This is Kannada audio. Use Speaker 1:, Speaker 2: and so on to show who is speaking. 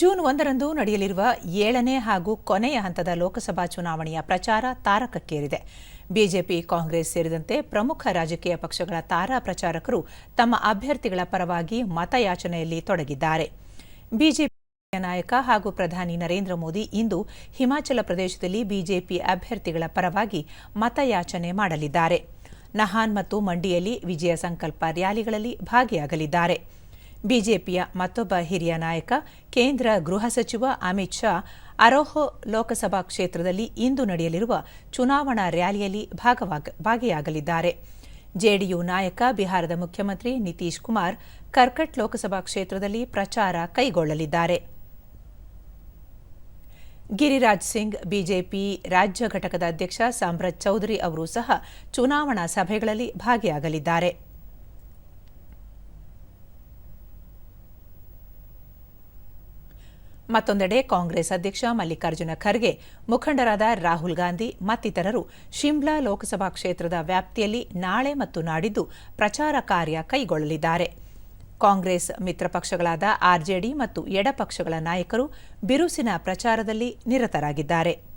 Speaker 1: ಜೂನ್ ಒಂದರಂದು ನಡೆಯಲಿರುವ ಏಳನೇ ಹಾಗೂ ಕೊನೆಯ ಹಂತದ ಲೋಕಸಭಾ ಚುನಾವಣೆಯ ಪ್ರಚಾರ ತಾರಕಕ್ಕೇರಿದೆ. ಬಿಜೆಪಿ, ಕಾಂಗ್ರೆಸ್ ಸೇರಿದಂತೆ ಪ್ರಮುಖ ರಾಜಕೀಯ ಪಕ್ಷಗಳ ತಾರಾ ಪ್ರಚಾರಕರು ತಮ್ಮ ಅಭ್ಯರ್ಥಿಗಳ ಪರವಾಗಿ ಮತಯಾಚನೆಯಲ್ಲಿ ತೊಡಗಿದ್ದಾರೆ. ಬಿಜೆಪಿ ನಾಯಕ ಹಾಗೂ ಪ್ರಧಾನಿ ನರೇಂದ್ರ ಮೋದಿ ಇಂದು ಹಿಮಾಚಲ ಪ್ರದೇಶದಲ್ಲಿ ಬಿಜೆಪಿ ಅಭ್ಯರ್ಥಿಗಳ ಪರವಾಗಿ ಮತಯಾಚನೆ ಮಾಡಲಿದ್ದಾರೆ. ನಹಾನ್ ಮತ್ತು ಮಂಡಿಯಲ್ಲಿ ವಿಜಯ ಸಂಕಲ್ಪ ರ್ಯಾಲಿಗಳಲ್ಲಿ ಭಾಗಿಯಾಗಲಿದ್ದಾರೆ. ಬಿಜೆಪಿಯ ಮತ್ತೊಬ್ಬ ಹಿರಿಯ ನಾಯಕ, ಕೇಂದ್ರ ಗೃಹ ಸಚಿವ ಅಮಿತ್ ಶಾ, ಅರೋಹೋ ಲೋಕಸಭಾ ಕ್ಷೇತ್ರದಲ್ಲಿ ಇಂದು ನಡೆಯಲಿರುವ ಚುನಾವಣಾ ರ್ಯಾಲಿಯಲ್ಲಿ ಭಾಗಿಯಾಗಲಿದ್ದಾರೆ. ಜೆಡಿಯು ನಾಯಕ, ಬಿಹಾರದ ಮುಖ್ಯಮಂತ್ರಿ ನಿತೀಶ್ ಕುಮಾರ್ ಕರ್ಕಟ್ ಲೋಕಸಭಾ ಕ್ಷೇತ್ರದಲ್ಲಿ ಪ್ರಚಾರ ಕೈಗೊಳ್ಳಲಿದ್ದಾರೆ. ಗಿರಿರಾಜ್ ಸಿಂಗ್, ಬಿಜೆಪಿ ರಾಜ್ಯ ಘಟಕದ ಅಧ್ಯಕ್ಷ ಸಾಮ್ರಾಜ್ ಚೌಧರಿ ಅವರೂ ಸಹ ಚುನಾವಣಾ ಸಭೆಗಳಲ್ಲಿ ಭಾಗಿಯಾಗಲಿದ್ದಾರೆ. ಮತ್ತೊಂದೆಡೆ ಕಾಂಗ್ರೆಸ್ ಅಧ್ಯಕ್ಷ ಮಲ್ಲಿಕಾರ್ಜುನ ಖರ್ಗೆ, ಮುಖಂಡರಾದ ರಾಹುಲ್ ಗಾಂಧಿ, ಮತ್ತಿತರರು ಶಿಮ್ಲಾ ಲೋಕಸಭಾ ಕ್ಷೇತ್ರದ ವ್ಯಾಪ್ತಿಯಲ್ಲಿ ನಾಳೆ ಮತ್ತು ನಾಡಿದ್ದು ಪ್ರಚಾರ ಕಾರ್ಯ ಕೈಗೊಳ್ಳಲಿದ್ದಾರೆ. ಕಾಂಗ್ರೆಸ್ ಮಿತ್ರಪಕ್ಷಗಳಾದ ಆರ್ಜೆಡಿ ಮತ್ತು ಎಡಪಕ್ಷಗಳ ನಾಯಕರು ಬಿರುಸಿನ ಪ್ರಚಾರದಲ್ಲಿ ನಿರತರಾಗಿದ್ದಾರೆ.